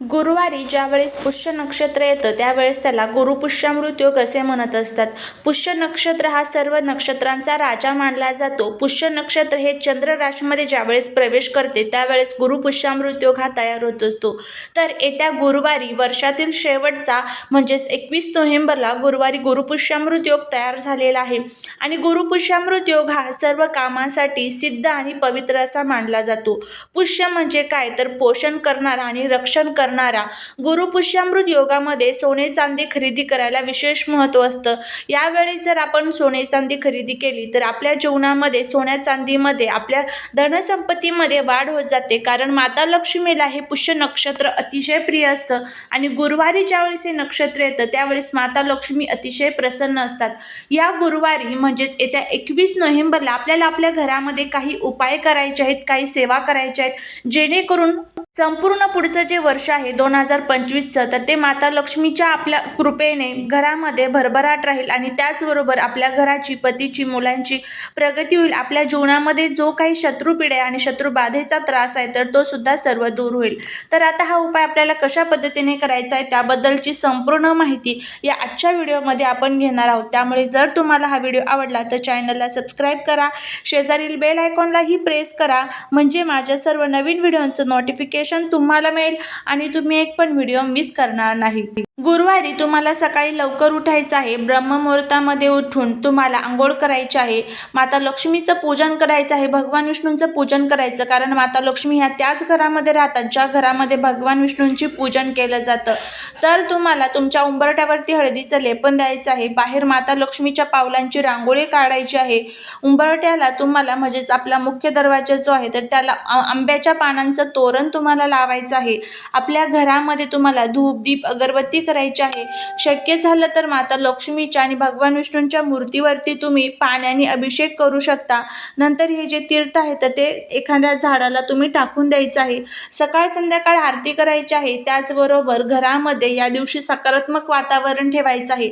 गुरुवारी ज्यावेळेस पुष्य नक्षत्र येतं त्यावेळेस त्याला गुरुपुष्यामृत योग असे म्हणत असतात? पुष्य नक्षत्र हा सर्व नक्षत्रांचा राजा मानला जातो. पुष्य नक्षत्र हे चंद्र राशीमध्ये ज्यावेळेस प्रवेश करते त्यावेळेस गुरुपुष्यामृत योग हा तयार होत असतो. तर येत्या गुरुवारी वर्षातील शेवटचा म्हणजेच एकवीस नोव्हेंबरला गुरुवारी गुरुपुष्यामृत योग तयार झालेला आहे. आणि गुरुपुष्यामृत योग हा सर्व कामांसाठी सिद्ध आणि पवित्र असा मानला जातो. पुष्य म्हणजे काय? तर पोषण करणारा आणि रक्षण करणारा. गुरुपुष्यामृत योगामध्ये सोने चांदी खरेदी करायला विशेष महत्त्व असतं. यावेळी जर आपण सोने चांदी खरेदी केली तर आपल्या जीवनामध्ये सोन्या चांदीमध्ये आपल्या धनसंपत्तीमध्ये वाढ होत जाते. कारण माता लक्ष्मीला हे पुष्य नक्षत्र अतिशय प्रिय असतं आणि गुरुवारी ज्यावेळेस हे नक्षत्र येतं त्यावेळेस माता लक्ष्मी अतिशय प्रसन्न असतात. या गुरुवारी म्हणजेच येत्या एकवीस नोव्हेंबरला आपल्याला आपल्या घरामध्ये काही उपाय करायचे आहेत काही सेवा करायच्या आहेत जेणेकरून संपूर्ण पुढचं जे वर्ष आहे. दोन हजार पंचवीसचं. तर ते माता लक्ष्मीच्या आपल्या कृपेने घरामध्ये भरभराट राहील आणि त्याचबरोबर आपल्या घराची पतीची मुलांची प्रगती होईल. आपल्या जीवनामध्ये जो काही शत्रुपिढ्या आणि शत्रुबाधेचा त्रास आहे तर तो सुद्धा सर्व दूर होईल. तर आता हा उपाय आपल्याला कशा पद्धतीने करायचा आहे त्याबद्दलची संपूर्ण माहिती या आजच्या व्हिडिओमध्ये आपण घेणार आहोत. त्यामुळे जर तुम्हाला हा व्हिडिओ आवडला तर चॅनलला सबस्क्राईब करा. शेजारील बेल आयकॉनलाही प्रेस करा. म्हणजे माझ्या सर्व नवीन व्हिडिओंचं नोटिफिकेशन तुम्हाला मिळेल आणि तुम्ही एक पण व्हिडिओ मिस करणार नाही. गुरुवारी तुम्हाला सकाळी लवकर उठायचं आहे. ब्रह्ममुहूर्तामध्ये उठून तुम्हाला आंघोळ करायची आहे. माता लक्ष्मीचं पूजन करायचं आहे. भगवान विष्णूंचं पूजन करायचं. कारण माता लक्ष्मी ह्या त्याच घरामध्ये राहतात ज्या घरामध्ये भगवान विष्णूंची पूजन केलं जातं. तर तुम्हाला तुमच्या उंबरट्यावरती हळदीचं लेपन द्यायचं आहे. बाहेर माता लक्ष्मीच्या पावलांची रांगोळी काढायची आहे. उंबरट्याला तुम्हाला म्हणजेच आपला मुख्य दरवाजा जो आहे तर त्याला आंब्याच्या पानांचं तोरण तुम्हाला लावायचं आहे. आपल्या घरामध्ये तुम्हाला धूप दीप अगरबत्ती करायची आहे. शक्य झालं तर माता लक्ष्मीच्या आणि भगवान विष्णूंच्या मूर्तीवरती तुम्ही पाण्याने अभिषेक करू शकता. नंतर हे जे तीर्थ आहे तर ते एखाद्या झाडाला तुम्ही टाकून द्यायचं आहे. सकाळ संध्याकाळ आरती करायची आहे. त्याचबरोबर घरामध्ये या दिवशी सकारात्मक वातावरण ठेवायचं आहे.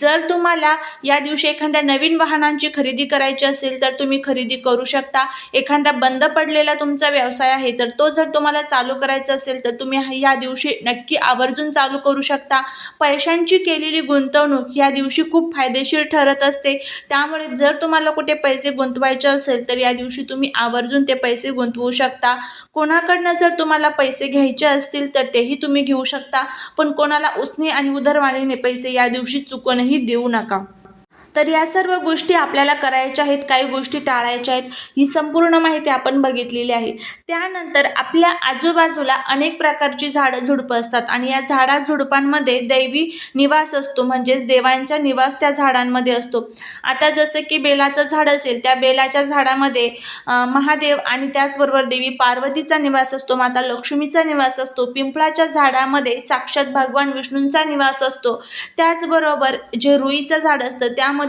जर तुम्हाला या दिवशी एखाद्या नवीन वाहनांची खरेदी करायची असेल तर तुम्ही खरेदी करू शकता. एखादा बंद पडलेला तुमचा व्यवसाय आहे तर तो जर तुम्हाला चालू करायचा असेल तर तुम्ही या दिवशी नक्की आवर्जून चालू करू शकता. पैशांची केलेली गुंतवणूक या दिवशी खूप फायदेशीर ठरत असते. त्यामुळे जर तुम्हाला कुठे पैसे गुंतवायचे असेल तर या दिवशी तुम्ही आवर्जून ते पैसे गुंतवू शकता. कोणाकडनं जर तुम्हाला पैसे घ्यायचे असतील तर तेही तुम्ही घेऊ शकता. पण कोणाला उसने आणि उदरवाणीने पैसे या दिवशी चुकूनही देऊ नका. तर या सर्व गोष्टी आपल्याला करायच्या आहेत काही गोष्टी टाळायच्या आहेत ही संपूर्ण माहिती आपण बघितलेली आहे. त्यानंतर आपल्या आजूबाजूला अनेक प्रकारची झाडं झुडपं असतात आणि या झाडा झुडपांमध्ये दैवी निवास असतो म्हणजेच देवांचा निवास त्या झाडांमध्ये असतो. आता जसं की बेलाचं झाड असेल त्या बेलाच्या झाडामध्ये महादेव आणि त्याचबरोबर देवी पार्वतीचा निवास असतो माता लक्ष्मीचा निवास असतो पिंपळाच्या झाडामध्ये साक्षात भगवान विष्णूंचा निवास असतो. त्याचबरोबर जे रुईचं झाड असतं त्यामध्ये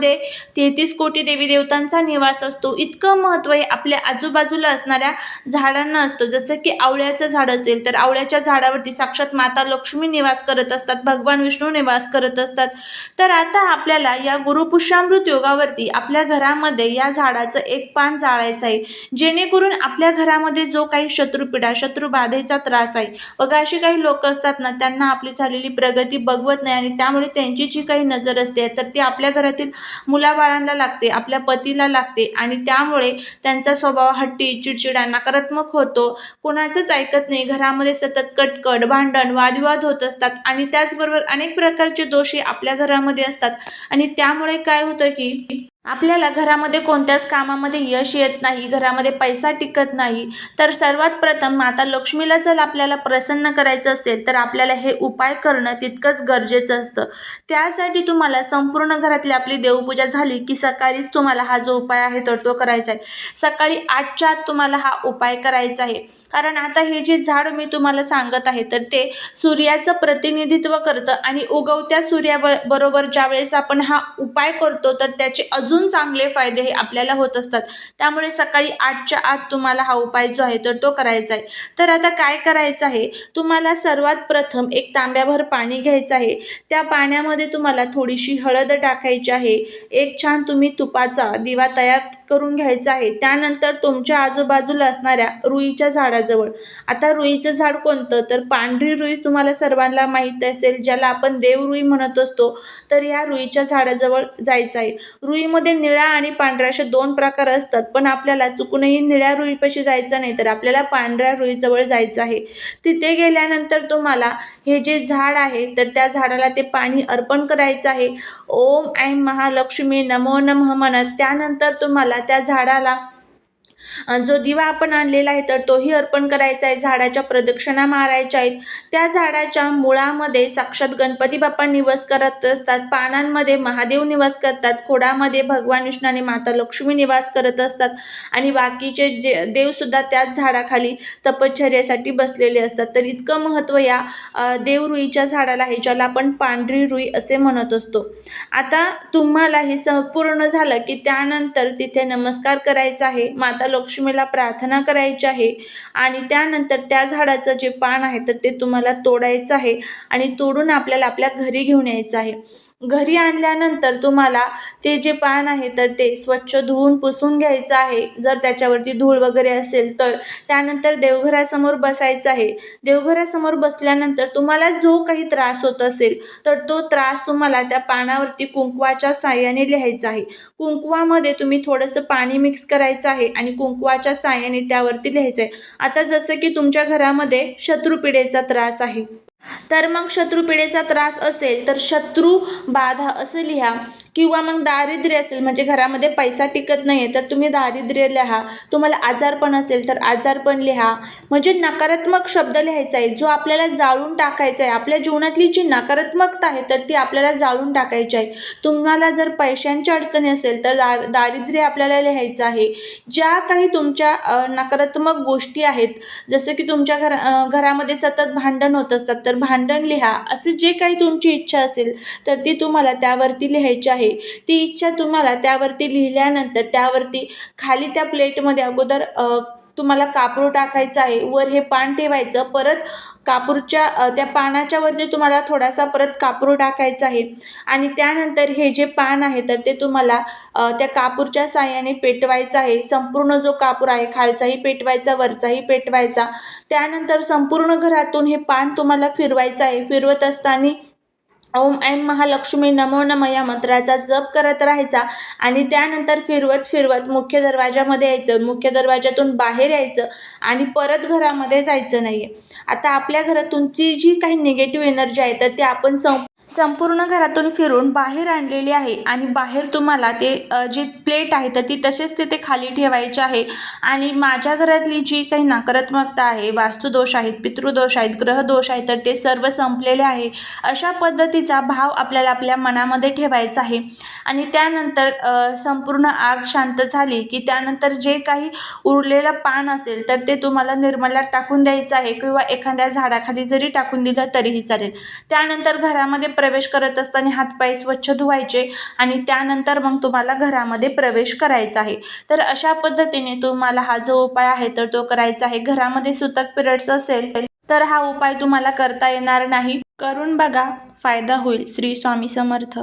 तेहतीस कोटी देवी देवतांचा निवास असतो. इतकं महत्त्व हे आपल्या आजूबाजूला असणाऱ्या झाडांना असतं. जसं की आवळ्याचं झाड असेल तर आवळ्याच्या झाडावरती साक्षात माता लक्ष्मी निवास करत असतात भगवान विष्णू निवास करत असतात. तर आता आपल्याला या गुरुपुष्यामृत योगावरती आपल्या घरामध्ये या झाडाचं एक पान जाळायचं आहे. जेणेकरून आपल्या घरामध्ये जो काही शत्रुपिढा शत्रुबाधेचा त्रास आहे बघा अशी काही लोक असतात ना त्यांना आपली झालेली प्रगती बघवत नाही आणि त्यामुळे त्यांची जी काही नजर असते तर ती आपल्या घरातील मुलाबाळांना लागते आपल्या पतीला लागते आणि त्यामुळे त्यांचा स्वभाव हट्टी चिडचिडा नकारात्मक होतो. कोणाचंच ऐकत नाही. घरामध्ये सतत कटकट भांडण वादविवाद होत असतात आणि त्याचबरोबर अनेक प्रकारचे दोष आपल्या घरामध्ये असतात. आणि त्यामुळे काय होतं की आपल्याला घरामध्ये कोणत्याच कामामध्ये यश येत नाही घरामध्ये पैसा टिकत नाही. तर सर्वात प्रथम माता लक्ष्मीला जर आपल्याला प्रसन्न करायचं असेल तर आपल्याला हे उपाय करणं तितकंच गरजेचं असतं. त्यासाठी तुम्हाला संपूर्ण घरातली आपली देवपूजा झाली की सकाळीच तुम्हाला हा जो उपाय आहे तर तो करायचा आहे. सकाळी आठच्या आत तुम्हाला हा उपाय करायचा आहे. कारण आता हे जे झाड मी तुम्हाला सांगत आहे तर ते सूर्याचं प्रतिनिधित्व करतं आणि उगवत्या सूर्या बरोबर ज्यावेळेस आपण हा उपाय करतो तर त्याचे अजून अजून चांगले फायदे हे आपल्याला होत असतात. त्यामुळे सकाळी आठच्या आत तुम्हाला हा उपाय जो आहे तर तो करायचा आहे. तर आता काय करायचं आहे? तुम्हाला सर्वात प्रथम एक तांब्याभर पाणी घ्यायचं आहे. त्या पाण्यामध्ये तुम्हाला थोडीशी हळद टाकायची आहे. एक छान तुम्ही तुपाचा दिवा तयार करून घ्यायचा आहे. त्यानंतर तुमच्या आजूबाजूला असणाऱ्या रुईच्या झाडाजवळ. आता रुईचं झाड कोणतं? तर पांढरी रुई तुम्हाला सर्वांना माहीत असेल ज्याला आपण देवरुई म्हणत असतो. तर या रुईच्या झाडाजवळ जायचं आहे. रुईमध्ये निळा आणि पांढरा असे दोन प्रकार असतात. पण आपल्याला चुकूनही निळ्या रुईपाशी जायचं नाही तर आपल्याला पांढऱ्या रुईजवळ जायचं आहे. तिथे गेल्यानंतर तुम्हाला हे जे झाड आहे तर त्या झाडाला ते पाणी अर्पण करायचं आहे. ओम ऐं महालक्ष्मी नमो नमः म्हणत त्यानंतर तुम्हाला त्या झाडाला जो दिवा आपण आणलेला आहे तर तोही अर्पण करायचा आहे. झाडाच्या प्रदक्षिणा मारायच्या आहेत. त्या झाडाच्या मुळामध्ये साक्षात गणपती बाप्पा निवास करत असतात. पानांमध्ये महादेव निवास करतात. खोडामध्ये भगवान विष्णू आणि माता लक्ष्मी निवास करत असतात. आणि बाकीचे जे देवसुद्धा त्याच झाडाखाली तपश्चर्यासाठी बसलेले असतात. तर इतकं महत्त्व या देवरुईच्या झाडाला आहे ज्याला आपण पांढरी रुई असे म्हणत असतो. आता तुम्हाला हे संपूर्ण झालं की त्यानंतर तिथे नमस्कार करायचा आहे. माता लक्ष्मीला प्रार्थना करायची आहे आणि त्यानंतर त्या झाडाचं जे पान आहे तर ते तुम्हाला तोडायचं आहे आणि तोडून आपल्याला आपल्या घरी घेऊन यायचं आहे. घरी आणल्यानंतर तुम्हाला ते जे पान आहे तर ते स्वच्छ धुवून पुसून घ्यायचं आहे. जर त्याच्यावरती धूळ वगैरे असेल तर त्यानंतर देवघरासमोर बसायचं आहे. देवघरासमोर बसल्यानंतर तुम्हाला जो काही त्रास होत असेल तर तो त्रास तुम्हाला त्या पानावरती कुंकवाच्या साह्याने लिहायचा आहे. कुंकवामध्ये तुम्ही थोडंसं पाणी मिक्स करायचं आहे आणि कुंकवाच्या साह्याने त्यावरती लिहायचं आहे. आता जसं की तुमच्या घरामध्ये शत्रुपिडेचा त्रास आहे. तर मग शत्रुपिढेचा त्रास असेल तर शत्रू बाधा असं लिहा. किंवा मग दारिद्र्य असेल म्हणजे घरामध्ये पैसा टिकत नाही आहे तर तुम्ही दारिद्र्य लिहा. तुम्हाला आजारपण असेल तर आजारपण लिहा. म्हणजे नकारात्मक शब्द लिहायचा आहे. जो आपल्याला जाळून टाकायचा आहे आपल्या जीवनातली जी नकारात्मकता आहे तर ती आपल्याला जाळून टाकायची आहे. तुम्हाला जर पैशांची अडचणी असेल तर दार दारिद्र्य आपल्याला लिहायचं आहे. ज्या काही तुमच्या नकारात्मक गोष्टी आहेत जसं की तुमच्या घरा घरामध्ये सतत भांडण होत असतात तर भांडण लिहा. असे जे काही तुमची इच्छा असेल तर ती तुम्हाला त्यावरती लिहायची आहे. ती इच्छा तुम्हाला त्यावरती लिहिल्यानंतर त्यावरती खाली त्या प्लेटमध्ये अगोदर तुम्हाला कापूर टाकायचं आहे वर हे पान ठेवायचं परत कापूरच्या त्या पानाच्या वरती तुम्हाला थोडासा परत कापूर टाकायचा आहे. आणि त्यानंतर हे जे पान आहे तर ते तुम्हाला त्या कापूरच्या साह्याने पेटवायचं आहे. संपूर्ण जो कापूर आहे खालचाही पेटवायचा वरचाही पेटवायचा. त्यानंतर संपूर्ण घरातून हे पान तुम्हाला फिरवायचं आहे. फिरवत असताना ओम ऐम महालक्ष्मी नमो नम या मंत्राचा जप करत राहायचा आणि त्यानंतर फिरवत फिरवत मुख्य दरवाजामध्ये यायचं. मुख्य दरवाजातून बाहेर यायचं आणि परत घरामध्ये जायचं नाही आहे आता आपल्या घरातूनची जी काही निगेटिव्ह एनर्जी आहे तर ती आपण सं संपूर्ण घरातून फिरून बाहेर आणलेली आहे आणि बाहेर तुम्हाला ते जी प्लेट आहे तर ती तसेच तिथे खाली ठेवायची आहे. आणि माझ्या घरातली जी काही नकारात्मकता आहे वास्तुदोष आहेत पितृदोष आहेत ग्रहदोष आहेत तर ते सर्व संपलेले आहे. अशा पद्धतीचा भाव आपल्याला आपल्या मनामध्ये ठेवायचा आहे. आणि त्यानंतर संपूर्ण आग शांत झाली की त्यानंतर जे काही उरलेलं पान असेल तर ते तुम्हाला निर्मलात टाकून द्यायचं आहे किंवा एखाद्या झाडाखाली जरी टाकून दिलं तरीही चालेल. त्यानंतर घरामध्ये प्रवेश करत असताना हातपाय स्वच्छ धुवायचे आणि त्यानंतर मग तुम्हाला घरामध्ये प्रवेश करायचा आहे. तर अशा पद्धतीने तुम्हाला हा जो उपाय आहे तर तो करायचा आहे. घरामध्ये सुतक पिरियड्स असेल तर हा उपाय तुम्हाला करता येणार नाही. करून बघा फायदा होईल. श्री स्वामी समर्थ.